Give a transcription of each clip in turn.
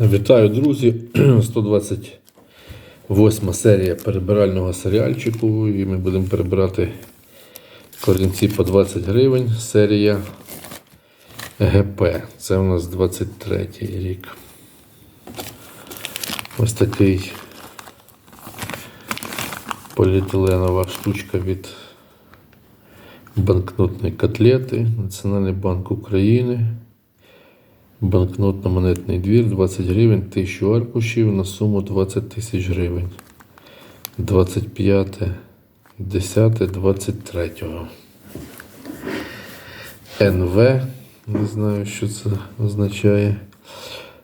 Вітаю, друзі! 128 серія перебирального серіальчику. І ми будемо перебирати корінці по 20 гривень. Серія ГП. Це у нас 23 рік. Ось такий поліетиленова штучка від банкнотної котлети. Національний банк України. Банкнотно-монетний двір 20 гривень, 1000 аркушів на суму 20 тисяч гривень. 25, 10, 23. НВ. Не знаю, що це означає.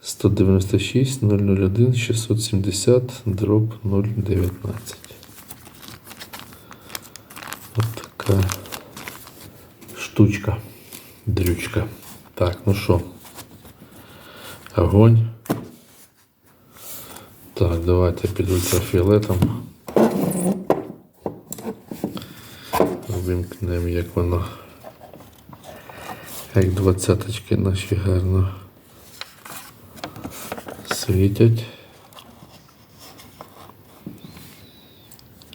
196 001 670 дроб 019. От така штучка. Дрючка. Так, ну що? Огонь. Так, давайте під ультрафіолетом. Вимкнемо, як воно. Як двадцяточки наші гарно світять.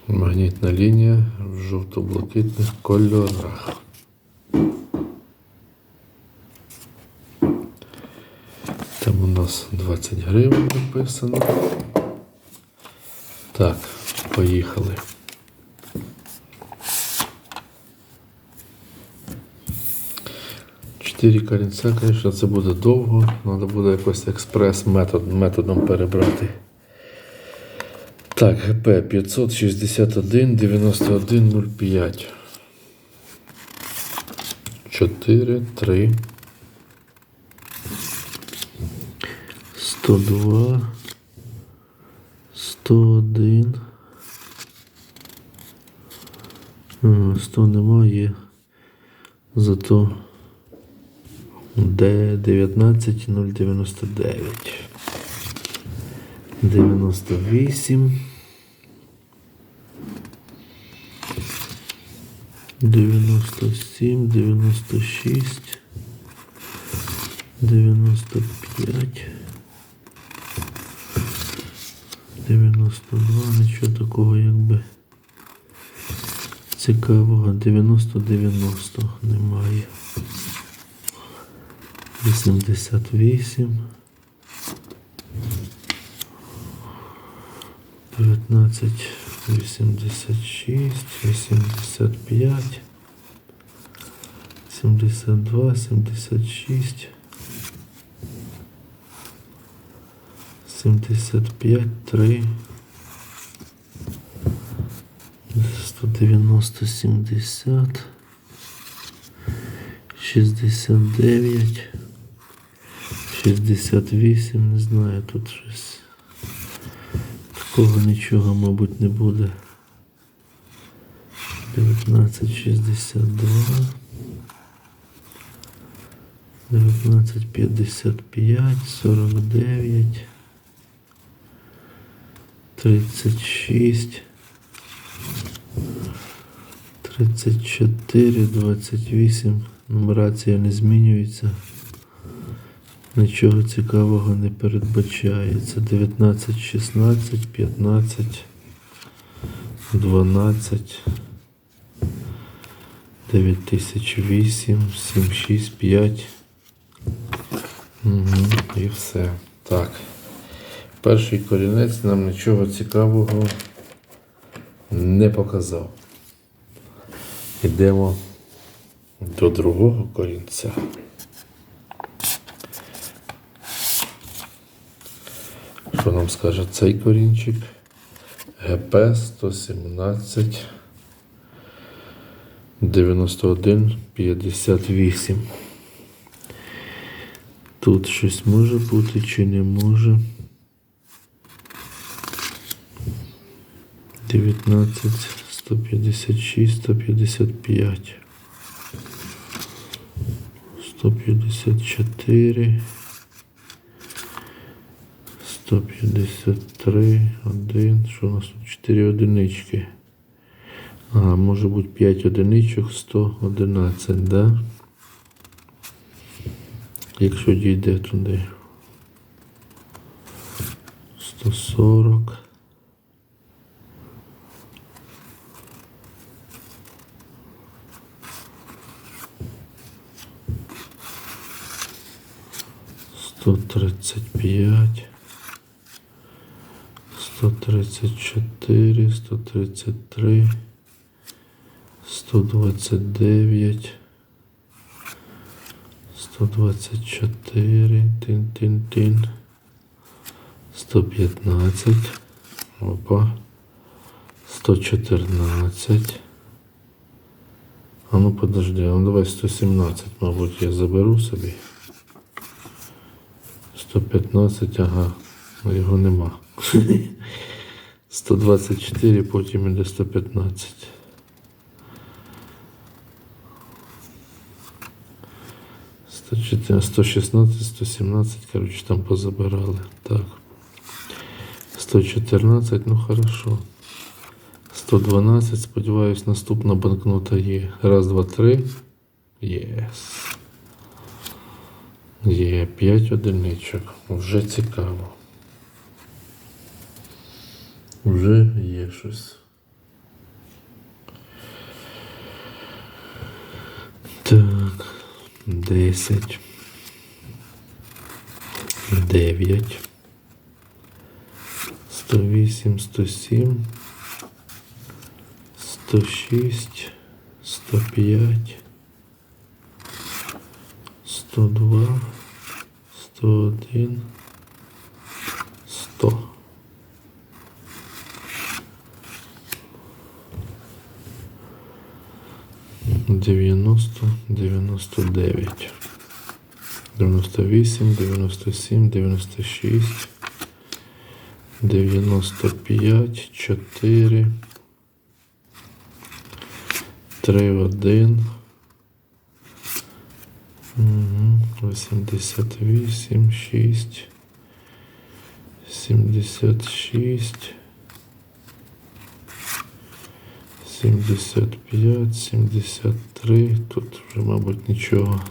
Магнітна лінія в жовто-блакитних кольорах. Там у нас 20 гривень написано. Так, поїхали. Чотири корінця, звісно, це буде довго. Треба буде якось експрес метод, методом перебрати. Так, ГП 561 91 05. 4, 3, 102, 101. Ага, 100 немає. Зато Д 19 099. 98. 97, 96, 95, 92, нічого такого якби цікавого. 90-90 немає. 88. 19, 86, 85, 72, 76, 75, 3, 190, 70, 69, 68, не знаю, тут щось. Такого нічого, мабуть, не буде. 1962. 1955, 49, 36, 34, 28. Нумерація не змінюється. Нічого цікавого не передбачається. 19, 16, 15, 12, 9008, 765. Угу, і все. Так. Перший корінець нам нічого цікавого не показав. Йдемо до другого корінця. Що нам скаже цей корінчик? ГП 117 91 58. Тут щось може бути чи не може. 19 156 155 154 153, 1, що у нас тут 4 одинички. А, може бути 5 одиничок, 111, да? Якщо дійде туди. 140. 135, 134, 133, 129, 124, тин, тин, тин, 115, опа, 114, а ну подожди, ну давай 117, мабуть, я заберу собі. 115, ага, ну його нема. 124, потім іде 115. Сто 116, 117, короче, там позабирали. Так. 114, ну хорошо. 112, сподіваюсь, наступна банкнота є. Раз, два, три. Єс. Є 5 одиничок. Вже цікаво. Вже є щось. Так. 10. 9. 108, 107. 106, 105, 102, 101, 100. Дев'яносто, дев'яносто дев'ять, дев'яносто вісім, дев'яносто сім, дев'яносто шість, дев'яносто п'ять, чотири. Три один. Угу. 88, 6. 76. 75, 73. Тут вже, мабуть, нічого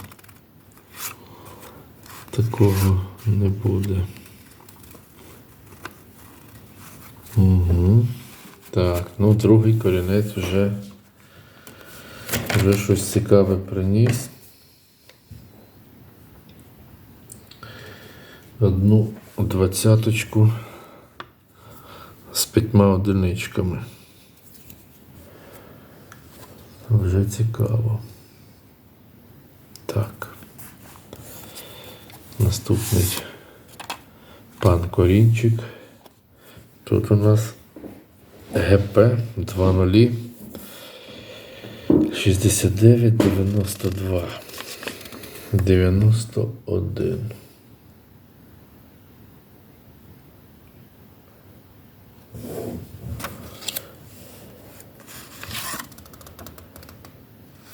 такого не буде. Угу. Так, ну другий корінець вже. Вже щось цікаве приніс. Одну двадцяточку з п'ятьма одиничками. Вже цікаво. Так. Наступний пан Корінчик. Тут у нас ГП 2.0. 69, 92, 91.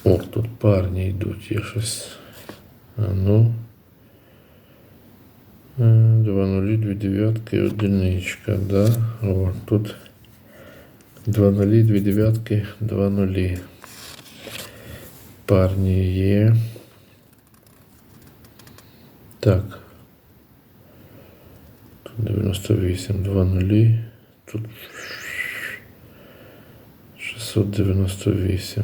О, тут парні йдуть, є щось. А ну. Е, Два нулі, дві дев'ятки, одиничка, да? О, тут два нулі, дві дев'ятки, два нулі. Парні є. Так. Тут 98, 2 нулі. Тут 698.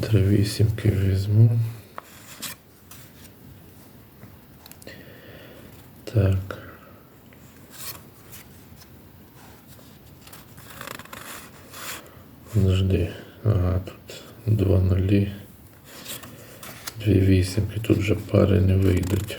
Три вісімки візьму. Так. Подожди. Ага, тут два нулі. Дві вісімки. Тут вже пари не вийдуть.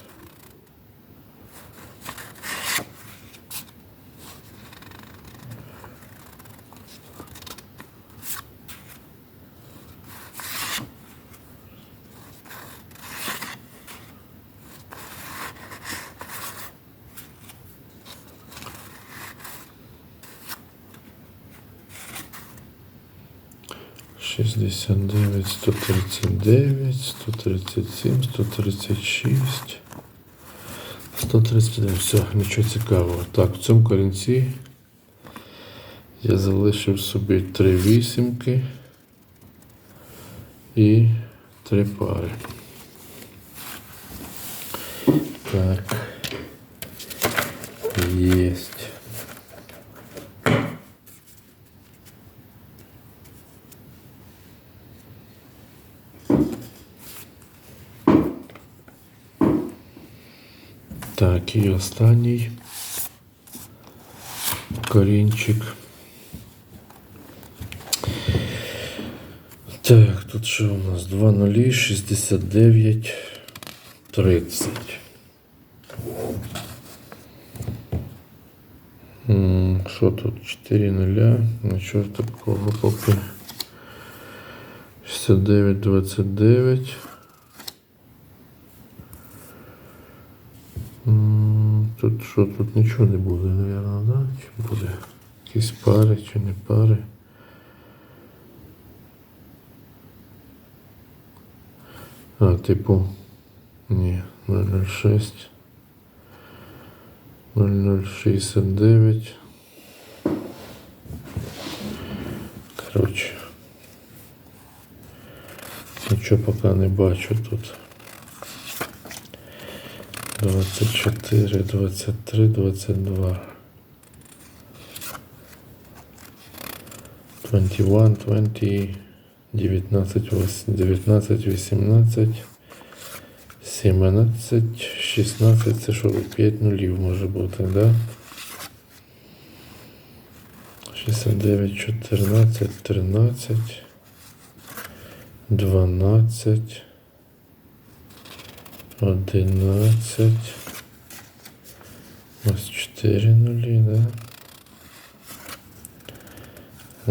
69, 139, 137, 136, 139. Все, нічого цікавого. Так, в цьому корінці я залишив собі три вісімки і три пари. Так. Так, і останній корінчик. Так, тут що у нас? 2 нулі, 69, 30. М, Що тут? 4 нуля. Нічого такого поки. 69, 29. Тут що, тут нічого не буде, мабуть, да? Чи буде? Якісь пари чи не пари? А, типу. Ні, 006. 0069. Коротше. Нічого поки не бачу тут. 24, 23, 22. 21, 20, 19, вось- 19, 18, 17, 16, це що, 5 нулів може бути, да? 69, 14, 13, 12, 11. Ось 4 нулі, да?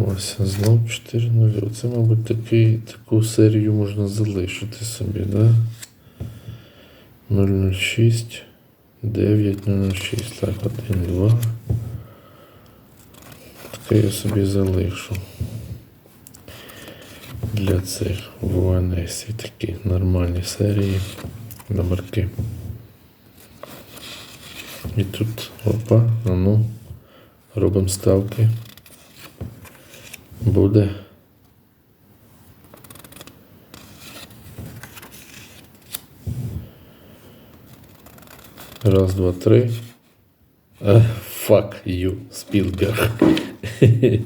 Ось знов 4 нулі. Оце, мабуть, такий, таку серію можна залишити собі, да? 006, 9, 006. Так, 1, 2. Таке я собі залишу. Для цих в ОНС такі нормальні серії номерки. І тут опа, ну, робимо ставки. Буде. Раз, два, три. А, fuck you, Спілберг.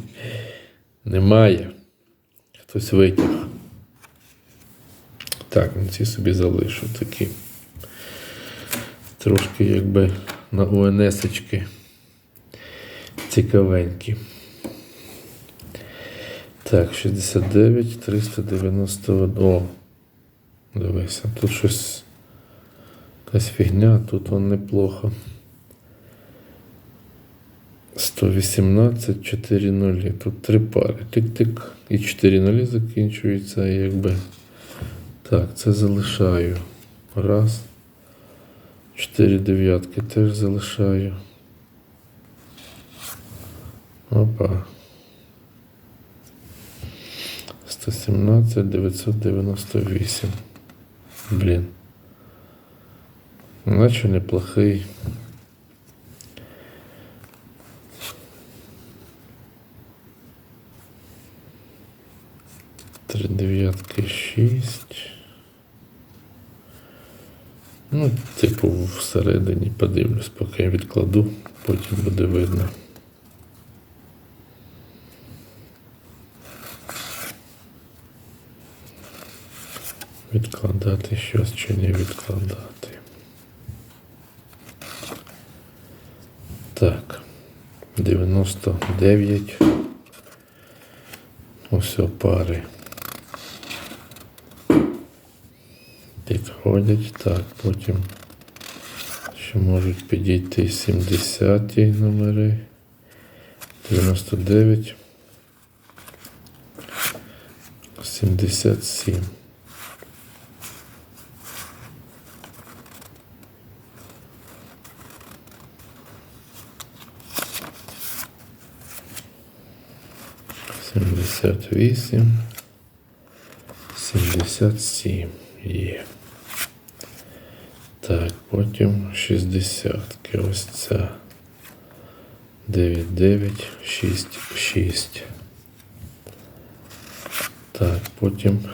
Немає. Хтось витяг. Так, ці собі залишу такі. Трошки якби на УНС-очки цікавенькі. Так, 69, 391. О, дивися, тут щось. Якась фігня, тут он неплохо. 118, 4 нулі. Тут три пари. Тик-тик. І 4 нулі закінчуються, і якби. Так, це залишаю. Раз. 4 дев'ятки теж залишаю. Опа. 117, 998. Блін. Наче неплохий. Три дев'ятки, шість. Ну, типу, всередині подивлюсь, поки я відкладу, потім буде видно. Відкладати щось чи не відкладати. Так. 99. Ось пари. Підходять. Так, потім ще можуть підійти 70 номери. 99. 77. Сімдесят вісім. Сімдесят сім. Є. Так, потім шістдесятки. Ось ця. Дев'ять, дев'ять, шість, шість. Так, потім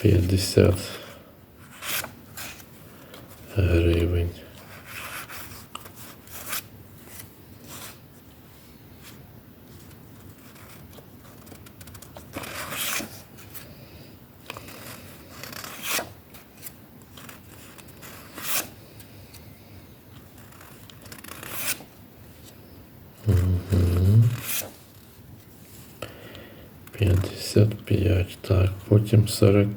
п'ятдесят гривень. Угу. 55. Так, потім 40.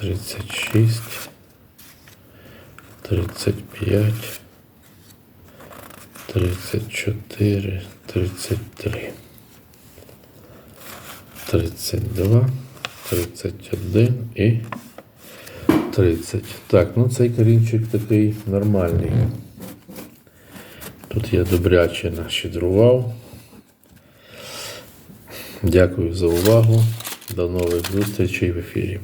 36, 35, 34, 33, 32, 31 і 30. Так, ну цей корінчик такий нормальний. Тут я добряче нащедрував. Дякую за увагу. До нових зустрічей в ефірі.